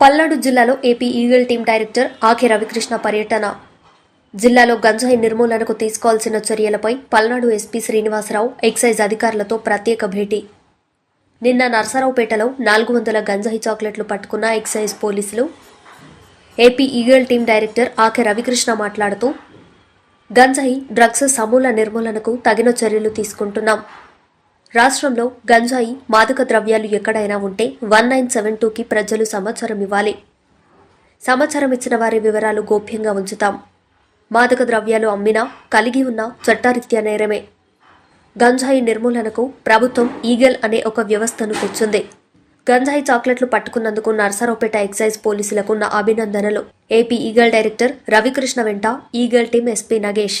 పల్నాడు జిల్లాలో AP eagle team director Ake Ravikrishna పర్యటన. జిల్లాలో గంజాయి నిర్మూలనకు తీసుకోవాల్సిన చర్యలపై పల్నాడు ఎస్పీ శ్రీనివాసరావు ఎక్సైజ్ అధికారులతో ప్రత్యేక భేటీ. నిన్న నర్సరావుపేటలో నాలుగు వందల గంజాయి చాక్లెట్లు పట్టుకున్న ఎక్సైజ్ పోలీసులు AP eagle team director Ake Ravikrishna మాట్లాడుతూ గంజాయి డ్రగ్స్ సమూల నిర్మూలనకు తగిన చర్యలు తీసుకుంటున్నాం. రాష్ట్రంలో గంజాయి మాదక ద్రవ్యాలు ఎక్కడైనా ఉంటే వన్ నైన్ సెవెన్ టూకి ప్రజలు సమాచారం ఇవ్వాలి. సమాచారం ఇచ్చిన వారి వివరాలు గోప్యంగా ఉంచుతాం. మాదక ద్రవ్యాలు అమ్మినా కలిగి ఉన్న చట్టారీత్యా నేరమే. గంజాయి నిర్మూలనకు ప్రభుత్వం ఈగల్ అనే ఒక వ్యవస్థను తెచ్చింది. గంజాయి చాక్లెట్లు పట్టుకున్నందుకు నర్సరావుపేట ఎక్సైజ్ పోలీసులకు ఉన్న అభినందనలు. ఏపీ ఈగల్ డైరెక్టర్ రవికృష్ణ వెంట ఈగల్ టీం ఎస్పీ నగేష్.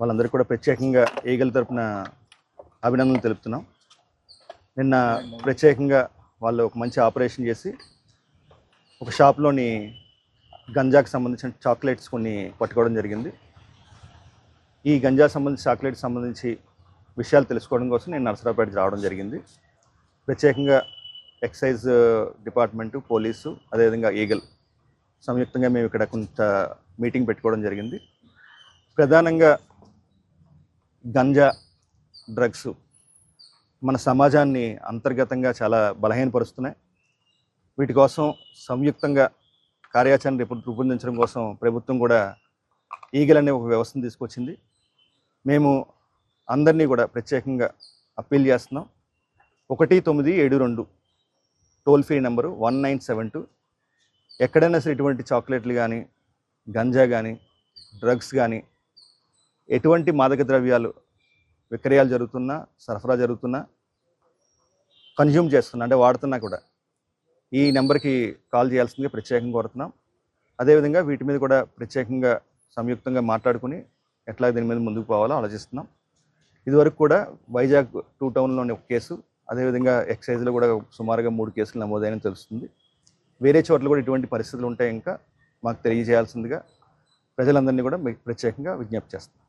వాళ్ళందరికీ కూడా ప్రత్యేకంగా ఏగల తరపున అభినందనలు తెలుపుతున్నాం. నిన్న ప్రత్యేకంగా వాళ్ళు ఒక మంచి ఆపరేషన్ చేసి ఒక షాప్లోని గంజాకి సంబంధించిన చాక్లెట్స్ కొన్ని పట్టుకోవడం జరిగింది. ఈ గంజా సంబంధించి చాక్లెట్స్ సంబంధించి విషయాలు తెలుసుకోవడం కోసం నేను నర్సరాపేట రావడం జరిగింది. ప్రత్యేకంగా ఎక్సైజ్ డిపార్ట్మెంటు పోలీసు అదేవిధంగా ఈగల్ సంయుక్తంగా మేము ఇక్కడ కొంత మీటింగ్ పెట్టుకోవడం జరిగింది. ప్రధానంగా గంజా డ్రగ్స్ మన సమాజాన్ని అంతర్గతంగా చాలా బలహీనపరుస్తున్నాయి. వీటి కోసం సంయుక్తంగా కార్యాచరణ రూపొందించడం కోసం ప్రభుత్వం కూడా ఈగల్ అనే ఒక వ్యవస్థను తీసుకొచ్చింది. మేము అందరినీ కూడా ప్రత్యేకంగా అప్పీల్ చేస్తున్నాం. ఒకటి తొమ్మిది ఏడు రెండు toll free number one nine seven two. ఎక్కడైనా సరే ఇటువంటి చాక్లెట్లు కానీ గంజా కానీ డ్రగ్స్ కానీ ఎటువంటి మాదక ద్రవ్యాలు విక్రయాలు జరుగుతున్నా సరఫరా జరుగుతున్నా కన్జ్యూమ్ చేస్తున్నా అంటే వాడుతున్నా కూడా ఈ నెంబర్కి కాల్ చేయాల్సిందిగా ప్రత్యేకంగా కోరుతున్నాం. అదేవిధంగా వీటి మీద కూడా ప్రత్యేకంగా సంయుక్తంగా మాట్లాడుకుని ఎట్లా దీని మీద ముందుకు పోవాలో ఆలోచిస్తున్నాం. ఇదివరకు కూడా వైజాగ్ టూ టౌన్లోని ఒక కేసు అదేవిధంగా ఎక్సైజ్లో కూడా సుమారుగా మూడు కేసులు నమోదైన తెలుస్తుంది. వేరే చోట్ల కూడా ఇటువంటి పరిస్థితులు ఉంటాయి ఇంకా మాకు తెలియజేయాల్సిందిగా ప్రజలందరినీ కూడా మీకు ప్రత్యేకంగా విజ్ఞప్తి చేస్తాం